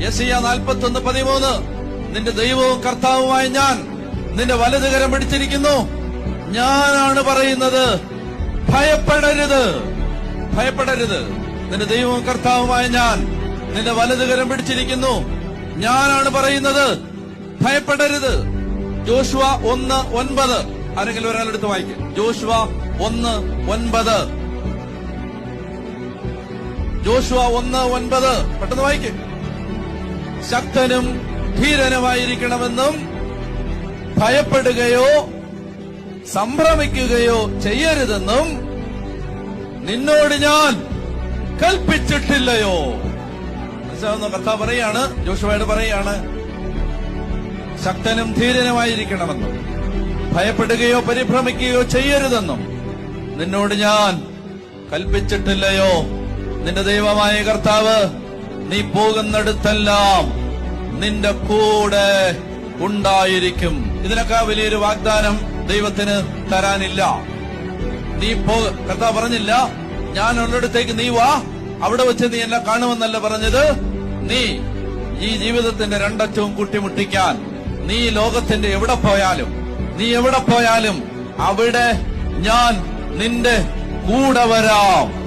യസിയ നാൽപ്പത്തി ഒന്ന് പതിമൂന്ന്. നിന്റെ ദൈവവും കർത്താവുമായ ഞാൻ നിന്റെ വലതുകരം പിടിച്ചിരിക്കുന്നു. ഞാനാണ് പറയുന്നത് ഭയപ്പെടരുത്. ഭയപ്പെടരുത്. നിന്റെ ദൈവവും കർത്താവുമായ ഞാൻ നിന്റെ വലതുകരം പിടിച്ചിരിക്കുന്നു. ഞാനാണ് പറയുന്നത് ഭയപ്പെടരുത്. ജോഷുവ ഒന്ന് ഒൻപത്. ആരെങ്കിലും ഒരാളെടുത്ത് വായിക്കും. ജോഷുവ ഒന്ന് ഒൻപത്. ജോഷുവ ഒന്ന് ഒൻപത്. പെട്ടെന്ന് വായിക്കും. ശക്തനും ധീരനുമായിരിക്കണമെന്നും ഭയപ്പെടുകയോ സംഭ്രമിക്കുകയോ ചെയ്യരുതെന്നും നിന്നോട് ഞാൻ കൽപ്പിച്ചിട്ടില്ലയോ? മനസ്സിലാവുന്ന കർത്താവ് പറയാണ് ജോഷുവായിട്ട് പറയാണ് ശക്തനും ധീരനുമായിരിക്കണമെന്നും ഭയപ്പെടുകയോ പരിഭ്രമിക്കുകയോ ചെയ്യരുതെന്നും നിന്നോട് ഞാൻ കൽപ്പിച്ചിട്ടില്ലയോ? നിന്റെ ദൈവമായ കർത്താവ് നീ പോകുന്നിടത്തെല്ലാം നിന്റെ കൂടെ ഉണ്ടായിരിക്കും. ഇതിനൊക്കെ വലിയൊരു വാഗ്ദാനം ദൈവത്തിന് തരാനില്ല. നീ പോ കർത്താവ് പറഞ്ഞില്ല ഞാൻ ഉള്ളിടത്തേക്ക് നീ വാ അവിടെ വെച്ച് നീ എന്നെ കാണുമെന്നല്ല പറഞ്ഞത്. നീ ഈ ജീവിതത്തിന്റെ രണ്ടറ്റവും കൂട്ടിമുട്ടിക്കാൻ നീ ലോകത്തിന്റെ എവിടെ പോയാലും നീ എവിടെ പോയാലും അവിടെ ഞാൻ നിന്റെ കൂടെ വരാം.